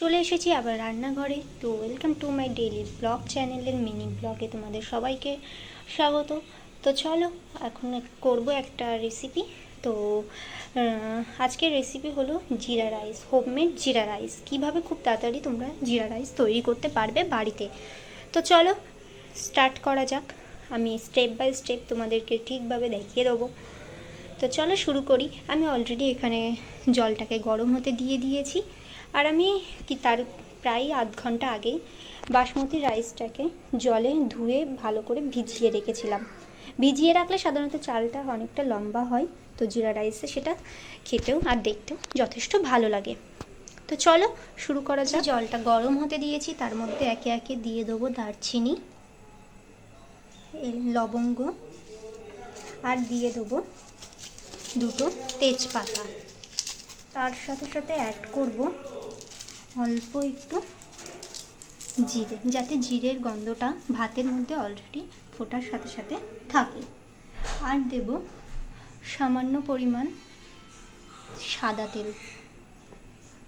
চলে এসেছি আবার রান্নাঘরে। তো welcome to my daily blog চ্যানেলের মিনি ব্লগে তোমাদের সবাইকে স্বাগত। তো চলো, এখন করব একটা রেসিপি তো আজকের রেসিপি হলো জিরা রাইস হোমমেড জিরা রাইস কীভাবে খুব তাড়াতাড়ি তোমরা জিরা রাইস তৈরি করতে পারবে বাড়িতে? তো চলো স্টার্ট করা যাক। আমি স্টেপ বাই স্টেপ তোমাদেরকে ঠিকভাবে দেখিয়ে দেবো। তো চলো শুরু করি। আমি অলরেডি এখানে জলটাকে গরম হতে দিয়ে দিয়েছি। আর আমি কি তার প্রায় আধ ঘণ্টা আগেই বাসমতি রাইসটাকে জলে ধুয়ে ভালো করে ভিজিয়ে রেখেছিলাম। ভিজিয়ে রাখলে সাধারণত চালটা অনেকটা লম্বা হয়, তো জিরা রাইসে সেটা খেতেও আর দেখতেও যথেষ্ট ভালো লাগে। তো চলো শুরু করা যাক। জলটা গরম হতে দিয়েছি, তার মধ্যে একে একে দিয়ে দেবো দারচিনি লবঙ্গ, আর দিয়ে দেবো দুটো তেজপাতা। তার সাথে সাথে অ্যাড করব অল্প একটু জিরে, যাতে জিরের গন্ধটা ভাতের মধ্যে অলরেডি ফোটার সাথে সাথে থাকে। আর দেব সামান্য পরিমাণ সাদা তেল,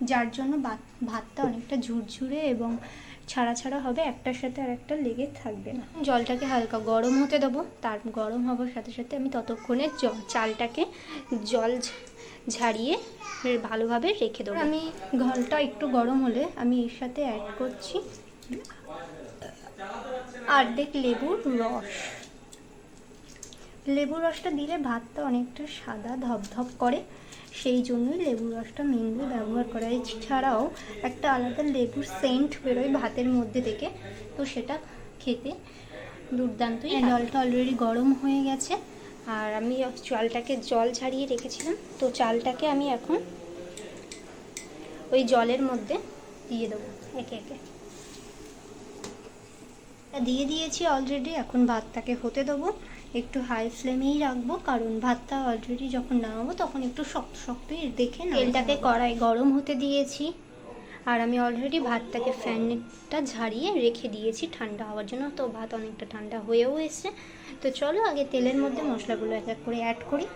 যার জন্য ভাত- ভাতটা অনেকটা ঝুরঝুরে এবং ছাড়া ছাড়া হবে একটার সাথে আর একটা লেগে থাকবে না। জলটাকে হালকা গরম হতে দেবো তার গরম হওয়ার সাথে সাথে আমি ততক্ষণে চালটাকে জল ঝাড়িয়ে ভালোভাবে রেখে দেবো। আমি ঘলটা একটু গরম হলে আমি এর সাথে অ্যাড করছি অর্ধেক লেবুর রস। লেবুর রসটা দিলে ভাতটা অনেকটা সাদা ধপধপ করে। সেই জন্যই লেবুর রসটা মেনলি ব্যবহার করা হয়। এছাড়াও একটা আলাদা লেবুর সেন্ট বেরোয় ভাতের মধ্যে থেকে তো সেটা খেতে দুর্দান্তই জলটা অলরেডি গরম হয়ে গেছে আর আমি চালটাকে জল ছাড়িয়ে রেখেছিলাম তো চালটাকে আমি এখন ওই জলের মধ্যে দিয়ে দেবো একে একে। দিয়ে দিয়েছি অলরেডি এখন ভাতটাকে হতে দেবো। একটু হাই ফ্লেমেই রাখব কারণ ভাতটা অলরেডি যখন নামাবো তখন একটু শক্ত শক্তই দেখে তেলটাকে কড়াই গরম হতে দিয়েছি। আর আমি অলরেডি ভাতটাকে ফ্যানটা ঝাড়িয়ে রেখে দিয়েছি ঠান্ডা হওয়ার জন্য। তো ভাত অনেকটা ঠান্ডা হয়েও এসছে। তো চলো আগে তেলের মধ্যে মশলাগুলো এক এক করে অ্যাড করি।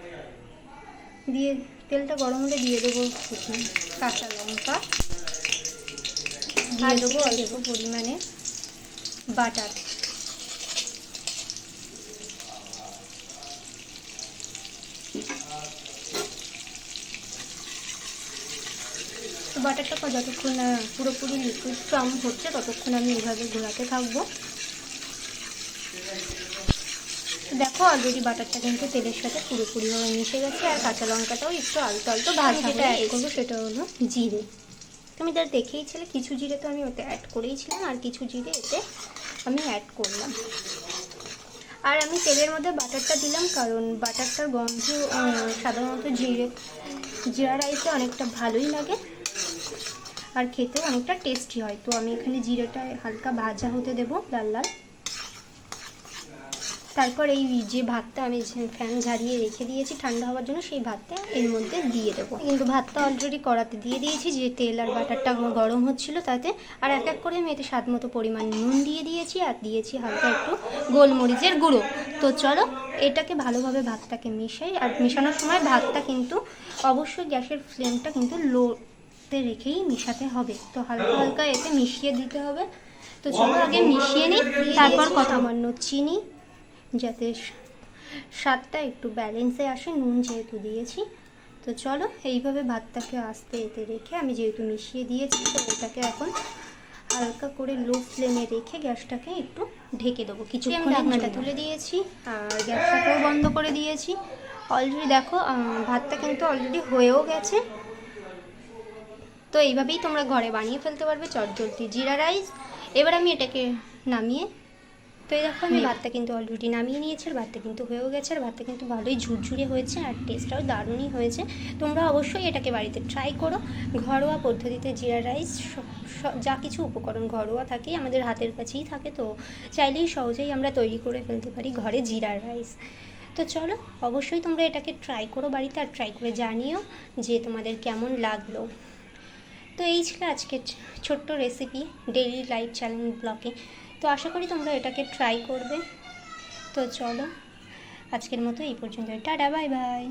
দিয়ে তেলটা গরম হলে দিয়ে দেবো কাঁচা লঙ্কা। দিয়ে দেবো অল্প পরিমাণে বাটার। বাটারটা যতক্ষণ না পুরোপুরি লিকুইড ফর্ম হচ্ছে ততক্ষণ আমি এইভাবে ঘোরাতে থাকব। দেখো অলরেডি বাটারটা কিন্তু তেলের সাথে পুরোপুরিভাবে মিশে গেছে আর কাঁচা লঙ্কাটাও একটু আলতো আলতো ভাজা যেটা অ্যাড করব সেটা হলো জিরে। তুমি তার দেখেইছিলে কিছু জিরে তো আমি ওতে অ্যাড করেইছিলাম আর কিছু জিরে এতে আমি অ্যাড করলাম। আর আমি তেলের মধ্যে বাটারটা দিলাম কারণ বাটারটার গন্ধ সাধারণত জিরে জিরা রাইসে অনেকটা ভালোই লাগে। আর খেতেও অনেকটা টেস্টি হয়। তো আমি এখানে জিরেটা হালকা ভাজা হতে দেবো লাল লাল। তারপর এই যে ভাতটা আমি ফ্যান ঝারিয়ে রেখে দিয়েছি ঠান্ডা হওয়ার জন্য, সেই ভাতটা এর মধ্যে দিয়ে দেবো। কিন্তু ভাতটা অলরেডি কড়াতে দিয়ে দিয়েছি, যে তেল আর বাটারটা গরম হচ্ছিল তাতে। আর এক এক করে আমি এতে স্বাদ মতো পরিমাণ নুন দিয়ে দিয়েছি আর দিয়েছি হালকা একটু গোলমরিচের গুঁড়ো। তো চলো, এটাকে ভালোভাবে ভাতটাকে মিশাই, আর মেশানোর সময় ভাতটা কিন্তু অবশ্যই গ্যাসের ফ্লেমটা কিন্তু লোতে রেখেই মেশাতে হবে। তো হালকা হালকা এতে মিশিয়ে দিতে হবে। তো চলো আগে মিশিয়ে নিই তারপর কথা সামান্য চিনি যাতে স্বাদটা একটু ব্যালেন্সে আসে নুন যেহেতু দিয়েছি। তো চলো এইভাবে ভাতটাকে আস্তে এতে রেখে আমি যেহেতু মিশিয়ে দিয়েছি তো এটাকে এখন হালকা করে লো ফ্লেমে রেখে গ্যাসটাকে একটু ঢেকে দেবো। কিছু আমি ঢাকনাটা তুলে দিয়েছি আর গ্যাসটাকেও বন্ধ করে দিয়েছি। অলরেডি দেখো ভাতটা কিন্তু অলরেডি হয়েও গেছে। তো এইভাবেই তোমরা ঘরে বানিয়ে ফেলতে পারবে চটজলদি জিরা রাইস। এবার আমি এটাকে নামিয়ে তো এই দেখো আমি ভাতটা কিন্তু অলরেডি নামিয়ে নিয়েছি আর ভাতটা কিন্তু হয়েও গেছে আর ভাতটা কিন্তু ভালোই ঝুরঝুরে হয়েছে আর টেস্টটাও দারুণই হয়েছে। তোমরা অবশ্যই এটাকে বাড়িতে ট্রাই করো। ঘরোয়া পদ্ধতিতে জিরা রাইস যা কিছু উপকরণ ঘরোয়া থাকে আমাদের হাতের কাছেই থাকে তো চাইলেই সহজেই আমরা তৈরি করে ফেলতে পারি ঘরে জিরা রাইস। তো চলো অবশ্যই তোমরা এটাকে ট্রাই করো বাড়িতে আর ট্রাই করে জানিও যে তোমাদের কেমন লাগল। তো এই ছিল আজকের ছোট্ট রেসিপি ডেইলি লাইফ চ্যালেঞ্জ ব্লকে তো আশা করি তোমরা এটাকে ট্রাই করবে। তো চলো, আজকের মতো এই পর্যন্ত টাটা বাই বাই